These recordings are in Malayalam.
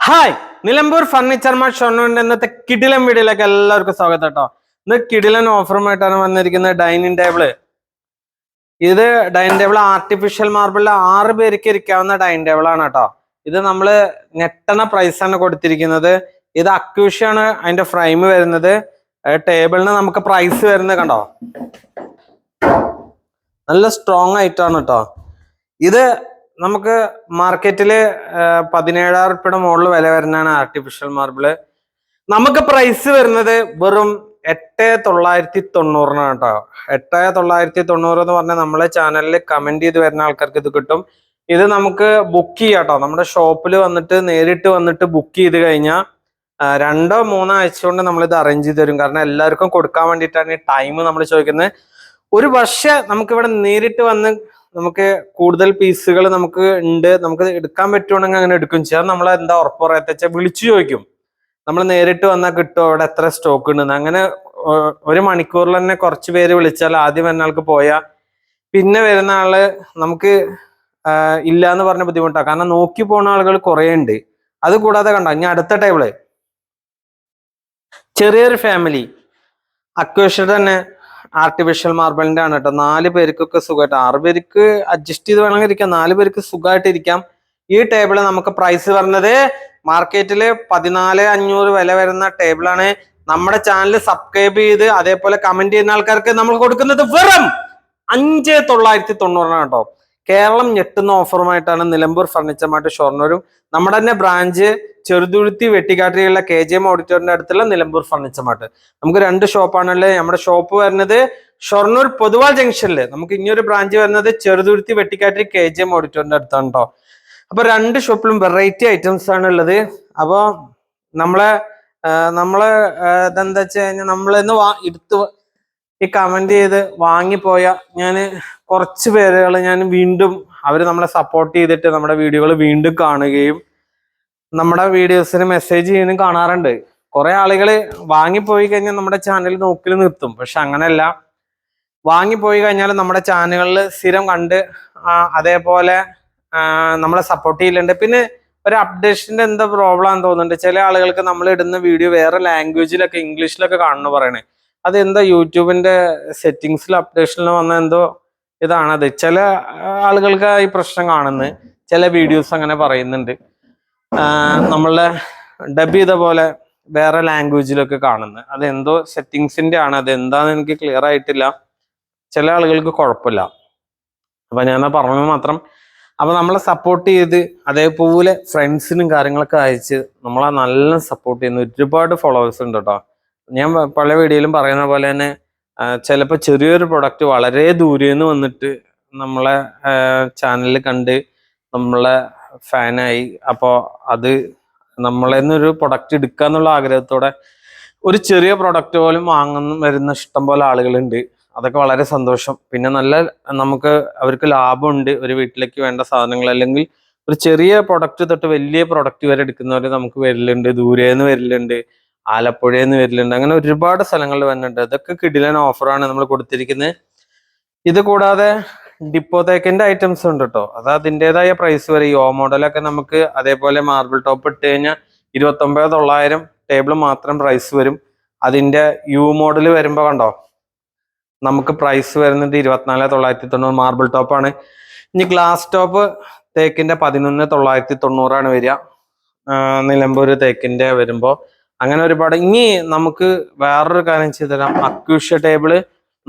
ഹായ് നിലമ്പൂർ ഫർണിച്ചർ മാർട്ട് ഷൊർണൂരിന്റെ ഇന്നത്തെ കിടിലൻ വീഡിയോയിലേക്ക് എല്ലാവർക്കും സ്വാഗതം കേട്ടോ. ഇന്ന് കിടിലൻ ഓഫറുമായിട്ടാണ് വന്നിരിക്കുന്നത് ഡൈനിങ് ടേബിൾ ഇത് ഡൈനിങ് ടേബിൾ ആർട്ടിഫിഷ്യൽ മാർബിളിൽ ആറ് പേർക്ക് ഇരിക്കാവുന്ന ഡൈനിങ് ടേബിൾ ആണ് കേട്ടോ. ഇത് നമ്മൾ ഞെട്ടണ പ്രൈസ് ആണ് കൊടുത്തിരിക്കുന്നത്. ഇത് അക്യൂഷ്യാണ് അതിന്റെ ഫ്രെയിം വരുന്നത്. ടേബിളിന് നമുക്ക് പ്രൈസ് വരുന്നത് കണ്ടോ? നല്ല സ്ട്രോങ് ആയിട്ടാണ് കേട്ടോ. ഇത് നമുക്ക് മാർക്കറ്റിൽ പതിനേഴായിരം റുപ്യയുടെ മുകളിൽ വില വരുന്നതാണ് ആർട്ടിഫിഷ്യൽ മാർബിൾ നമുക്ക് പ്രൈസ് വരുന്നത് വെറും എട്ട് തൊള്ളായിരത്തി തൊണ്ണൂറിനാണ് കേട്ടോ. എട്ട് തൊള്ളായിരത്തി തൊണ്ണൂറ് എന്ന് പറഞ്ഞാൽ നമ്മളെ ചാനലിൽ കമന്റ് ചെയ്ത് വരുന്ന ആൾക്കാർക്ക് ഇത് കിട്ടും. ഇത് നമുക്ക് ബുക്ക് ചെയ്യാം കേട്ടോ. നമ്മുടെ ഷോപ്പിൽ വന്നിട്ട് നേരിട്ട് വന്നിട്ട് ബുക്ക് ചെയ്ത് കഴിഞ്ഞാൽ രണ്ടോ മൂന്നോ ആഴ്ച കൊണ്ട് നമ്മൾ ഇത് അറേഞ്ച് ചെയ്ത് തരും. കാരണം എല്ലാവർക്കും കൊടുക്കാൻ വേണ്ടിയിട്ടാണ് ഈ ടൈം നമ്മൾ ചോദിക്കുന്നത്. ഒരു പക്ഷെ നമുക്ക് ഇവിടെ നേരിട്ട് വന്ന് നമുക്ക് കൂടുതൽ പീസുകൾ നമുക്ക് ഉണ്ട്. നമുക്ക് എടുക്കാൻ പറ്റുവാണെങ്കിൽ അങ്ങനെ എടുക്കും. ചെയ്യാം. നമ്മൾ എന്താ ഉറപ്പ് പറയാത്ത വിളിച്ചു ചോദിക്കും. നമ്മൾ നേരിട്ട് വന്നാൽ കിട്ടുമോ അവിടെ എത്ര സ്റ്റോക്ക് ഉണ്ടെന്ന് അങ്ങനെ ഒരു മണിക്കൂറിൽ തന്നെ കുറച്ച് പേര് വിളിച്ചാൽ ആദ്യം വരുന്ന ആൾക്ക് പോയാൽ പിന്നെ വരുന്ന ആൾ നമുക്ക് ഇല്ല എന്ന് പറഞ്ഞ ബുദ്ധിമുട്ടാണ് കാരണം നോക്കി പോണ ആളുകൾ കുറേ ഉണ്ട്. അത് കൂടാതെ കണ്ടോ ഇനി അടുത്ത ടേബിൾ ചെറിയൊരു ഫാമിലി അക്വേഷ തന്നെ ആർട്ടിഫിഷ്യൽ മാർബിളിന്റെ ആണ് കേട്ടോ. നാല് പേർക്കൊക്കെ സുഖമായിട്ട്. ആറ് പേർക്ക് അഡ്ജസ്റ്റ് ചെയ്ത് വേണമെങ്കിൽ ഇരിക്കാം. നാല് പേർക്ക് സുഖമായിട്ട് ഇരിക്കാം. ഈ ടേബിൾ നമുക്ക് പ്രൈസ് പറഞ്ഞത് മാർക്കറ്റിൽ പതിനാല് അഞ്ഞൂറ് വില വരുന്ന ടേബിളാണ് നമ്മുടെ ചാനൽ സബ്സ്ക്രൈബ് ചെയ്ത് അതേപോലെ കമന്റ് ചെയ്യുന്ന ആൾക്കാർക്ക് നമ്മൾ കൊടുക്കുന്നത് വെറും അഞ്ച് തൊള്ളായിരത്തി തൊണ്ണൂറിനാണ് കേട്ടോ. കേരളം ഞെട്ടുന്ന ഓഫറുമായിട്ടാണ് നിലമ്പൂർ ഫർണിച്ചർ മാർട്ട് ഷൊർണൂരും നമ്മുടെ തന്നെ ബ്രാഞ്ച് ചെറുതുരുത്തി വെട്ടിക്കാട്ടിലുള്ള കെ ജി എം ഓഡിറ്റോറിന്റെ അടുത്തുള്ള നിലമ്പൂർ ഫർണിച്ചർ മാർട്ട് നമുക്ക് രണ്ട് ഷോപ്പാണുള്ളത് നമ്മുടെ ഷോപ്പ് വരുന്നത് ഷൊർണൂർ പൊതുവാൾ ജംഗ്ഷനിൽ നമുക്ക് ഇനിയൊരു ബ്രാഞ്ച് വരുന്നത് ചെറുതുരുത്തി വെട്ടിക്കാട്ടിൽ കെ ജി എം ഓഡിറ്റോറിന്റെ അടുത്താണ് കേട്ടോ അപ്പൊ രണ്ട് ഷോപ്പിലും വെറൈറ്റി ഐറ്റംസ് ആണ് ഉള്ളത്. അപ്പൊ നമ്മളെ നമ്മൾ ഇതെന്താ വെച്ച് കഴിഞ്ഞാൽ നമ്മളിന്ന് വാ എടുത്ത് ഈ കമന്റ് ചെയ്ത് വാങ്ങിപ്പോയ ഞാൻ കുറച്ച് പേരുകൾ ഞാൻ വീണ്ടും അവർ നമ്മളെ സപ്പോർട്ട് ചെയ്തിട്ട് നമ്മുടെ വീഡിയോകൾ വീണ്ടും കാണുകയും നമ്മുടെ വീഡിയോസിന് മെസ്സേജ് ചെയ്യുന്നതും കാണാറുണ്ട്. കുറെ ആളുകൾ വാങ്ങിപ്പോയി കഴിഞ്ഞാൽ നമ്മുടെ ചാനൽ നോക്കിൽ നിർത്തും. പക്ഷെ അങ്ങനെയല്ല. വാങ്ങിപ്പോയി കഴിഞ്ഞാൽ നമ്മുടെ ചാനലുകളിൽ സ്ഥിരം കണ്ട് അതേപോലെ നമ്മളെ സപ്പോർട്ട് ചെയ്യലുണ്ട്. പിന്നെ ഒരു അപ്ഡേഷന്റെ എന്താ പ്രോബ്ലം എന്ന് തോന്നുന്നുണ്ട്. ചില ആളുകൾക്ക് നമ്മൾ ഇടുന്ന വീഡിയോ വേറെ ലാംഗ്വേജിലൊക്കെ ഇംഗ്ലീഷിലൊക്കെ കാണുന്നു പറയണേ. അത് എന്താ യൂട്യൂബിന്റെ സെറ്റിങ്സിൽ അപ്ഡേഷനിൽ വന്ന എന്തോ ഇതാണത് ചില ആളുകൾക്ക് ഈ പ്രശ്നം കാണുന്നത് ചില വീഡിയോസ് അങ്ങനെ പറയുന്നുണ്ട്. നമ്മളെ ഡബ് ചെയ്ത പോലെ വേറെ ലാംഗ്വേജിലൊക്കെ കാണുന്നത് അതെന്തോ എന്തോ സെറ്റിങ്സിന്റെ ആണ്. അത് എന്താന്ന് എനിക്ക് ക്ലിയർ ആയിട്ടില്ല. ചില ആളുകൾക്ക് കുഴപ്പമില്ല. അപ്പൊ ഞാൻ പറഞ്ഞത് മാത്രം. അപ്പൊ നമ്മളെ സപ്പോർട്ട് ചെയ്ത് അതേപോലെ ഫ്രണ്ട്സിനും കാര്യങ്ങളൊക്കെ അയച്ച് നമ്മളെ നല്ല സപ്പോർട്ട് ചെയ്യുന്ന ഒരുപാട് ഫോളോവേഴ്സ് ഉണ്ട് കേട്ടോ ഞാൻ പല വീഡിയോയിലും പറയുന്ന പോലെ തന്നെ ചിലപ്പോൾ ചെറിയൊരു പ്രൊഡക്റ്റ് വളരെ ദൂരെ നിന്ന് വന്നിട്ട് നമ്മളെ ചാനലിൽ കണ്ട് നമ്മളെ ഫാനായി. അപ്പോൾ അത് നമ്മളെന്നൊരു പ്രൊഡക്റ്റ് എടുക്കുക എന്നുള്ള ആഗ്രഹത്തോടെ ഒരു ചെറിയ പ്രൊഡക്റ്റ് പോലും വാങ്ങുന്ന വരുന്ന ഇഷ്ടം പോലെ ആളുകളുണ്ട്. അതൊക്കെ വളരെ സന്തോഷം. പിന്നെ നല്ല നമുക്ക് അവർക്ക് ലാഭമുണ്ട്. ഒരു വീട്ടിലേക്ക് വേണ്ട സാധനങ്ങൾ അല്ലെങ്കിൽ ഒരു ചെറിയ പ്രൊഡക്റ്റ് തൊട്ട് വലിയ പ്രൊഡക്റ്റ് വരെ എടുക്കുന്നവർ നമുക്ക് വരലുണ്ട്. ദൂരേന്ന് വരലുണ്ട്. ആലപ്പുഴയിൽ വരലുണ്ട്. അങ്ങനെ ഒരുപാട് സ്ഥലങ്ങളിൽ വരുന്നുണ്ട് അതൊക്കെ കിടിലൻ ഓഫറാണ് നമ്മൾ കൊടുത്തിരിക്കുന്നത്. ഇത് കൂടാതെ ഡിപ്പോതേക്കിന്റെ ഐറ്റംസ് ഉണ്ട് കേട്ടോ അത് അതിന്റെതായ പ്രൈസ് വരെ. ഈ ഓ മോഡലൊക്കെ നമുക്ക് അതേപോലെ മാർബിൾ ടോപ്പ് ഇട്ട് കഴിഞ്ഞാൽ ഇരുപത്തൊമ്പത് തൊള്ളായിരം ടേബിൾ മാത്രം പ്രൈസ് വരും. അതിന്റെ യു മോഡൽ വരുമ്പോൾ കണ്ടോ? നമുക്ക് പ്രൈസ് വരുന്നത് ഇരുപത്തിനാല് തൊള്ളായിരത്തി തൊണ്ണൂറ് മാർബിൾ ടോപ്പാണ് ഇനി ഗ്ലാസ് ടോപ്പ് തേക്കിന്റെ പതിനൊന്ന് തൊള്ളായിരത്തി തൊണ്ണൂറാണ് വരിക നിലമ്പൂർ തേക്കിന്റെ വരുമ്പോൾ അങ്ങനെ ഒരുപാട്. ഇനി നമുക്ക് വേറൊരു കാര്യം ചെയ്തു തരാം അക്യൂഷ്യ ടേബിൾ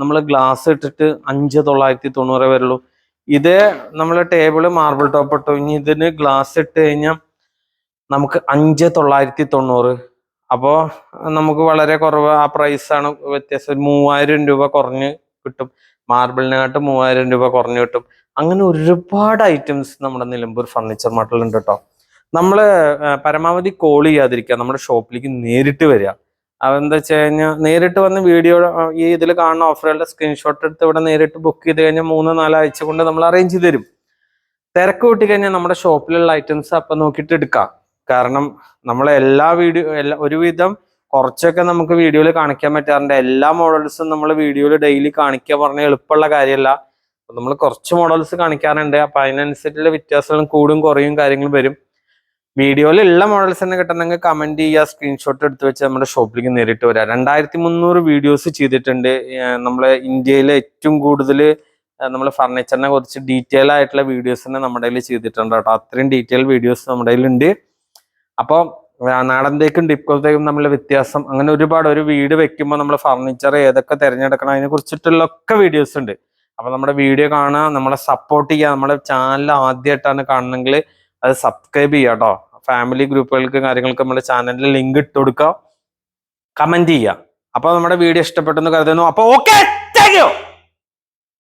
നമ്മൾ ഗ്ലാസ് ഇട്ടിട്ട് അഞ്ച് തൊള്ളായിരത്തി തൊണ്ണൂറ് വരുള്ളൂ. ഇത് നമ്മൾ ടേബിൾ മാർബിൾ ടോപ്പ് ഇട്ടു. ഇനി ഇതിന് ഗ്ലാസ് ഇട്ട് കഴിഞ്ഞാൽ നമുക്ക് അഞ്ച് തൊള്ളായിരത്തി തൊണ്ണൂറ്. അപ്പോൾ നമുക്ക് വളരെ കുറവ്. ആ പ്രൈസാണ് വ്യത്യാസം. മൂവായിരം രൂപ കുറഞ്ഞ് കിട്ടും. മാർബിളിനെക്കാട്ട് മൂവായിരം രൂപ കുറഞ്ഞ് കിട്ടും. അങ്ങനെ ഒരുപാട് ഐറ്റംസ് നമ്മുടെ നിലമ്പൂർ ഫർണിച്ചർ മാർട്ടിലുണ്ട് കേട്ടോ നമ്മൾ പരമാവധി കോൾ ചെയ്യാതിരിക്കുക. നമ്മുടെ ഷോപ്പിലേക്ക് നേരിട്ട് വരിക. അതെന്താ വെച്ച് കഴിഞ്ഞാൽ നേരിട്ട് വന്ന് വീഡിയോ ഈ ഇതിൽ കാണുന്ന ഓഫറുകളുടെ സ്ക്രീൻഷോട്ട് എടുത്ത് ഇവിടെ നേരിട്ട് ബുക്ക് ചെയ്ത് കഴിഞ്ഞാൽ മൂന്ന് നാലാഴ്ച കൊണ്ട് നമ്മൾ അറേഞ്ച് ചെയ്ത് തരും. തിരക്ക് കൂട്ടി കഴിഞ്ഞാൽ നമ്മുടെ ഷോപ്പിലുള്ള ഐറ്റംസ് അപ്പം നോക്കിയിട്ട് എടുക്കാം. കാരണം നമ്മളെ എല്ലാ വീഡിയോ എല്ലാ ഒരുവിധം കുറച്ചൊക്കെ നമുക്ക് വീഡിയോയിൽ കാണിക്കാൻ പറ്റാറുണ്ട്. എല്ലാ മോഡൽസും നമ്മൾ വീഡിയോയിൽ ഡെയിലി കാണിക്കുക പറഞ്ഞാൽ എളുപ്പമുള്ള കാര്യമല്ല. നമ്മൾ കുറച്ച് മോഡൽസ് കാണിക്കാറുണ്ട്. അപ്പം അതിനനുസരിച്ചുള്ള വ്യത്യാസങ്ങളും കൂടും കുറയും കാര്യങ്ങളും വരും. വീഡിയോയിലുള്ള മോഡൽസ് തന്നെ കിട്ടണമെങ്കിൽ കമന്റ് ചെയ്യുക സ്ക്രീൻഷോട്ട് എടുത്ത് വെച്ച് നമ്മുടെ ഷോപ്പിലേക്ക് നേരിട്ട് വരാം. രണ്ടായിരത്തി മുന്നൂറ് വീഡിയോസ് ചെയ്തിട്ടുണ്ട് നമ്മൾ ഇന്ത്യയിലെ ഏറ്റവും കൂടുതൽ നമ്മൾ ഫർണിച്ചറിനെ കുറിച്ച് ഡീറ്റെയിൽ ആയിട്ടുള്ള വീഡിയോസ് തന്നെ നമ്മുടെ കയ്യിൽ ചെയ്തിട്ടുണ്ട് കേട്ടോ. അത്രയും ഡീറ്റെയിൽ വീഡിയോസ് നമ്മുടെ കയ്യിലുണ്ട്. അപ്പോൾ നാടൻ തേക്കും ഡിപ്കോ തമ്മിലുള്ള വ്യത്യാസം അങ്ങനെ ഒരുപാട് ഒരു വീട് വെക്കുമ്പോൾ നമ്മൾ ഫർണിച്ചർ ഏതൊക്കെ തിരഞ്ഞെടുക്കണം അതിനെ കുറിച്ചിട്ടുള്ള ഒക്കെ വീഡിയോസ് ഉണ്ട്. അപ്പോൾ നമ്മുടെ വീഡിയോ കാണുക നമ്മളെ സപ്പോർട്ട് ചെയ്യുക നമ്മുടെ ചാനൽ ആദ്യമായിട്ടാണ് കാണണമെങ്കിൽ അത് സബ്സ്ക്രൈബ് ചെയ്യാട്ടോ ഫാമിലി ഗ്രൂപ്പുകൾക്ക് കാര്യങ്ങൾക്ക് നമ്മുടെ ചാനലിൽ ലിങ്ക് ഇട്ട് കൊടുക്കുക കമന്റ് ചെയ്യുക. അപ്പൊ നമ്മുടെ വീഡിയോ ഇഷ്ടപ്പെട്ടെന്ന് കരുതുന്നു. അപ്പൊ ഓക്കെ താങ്ക് യു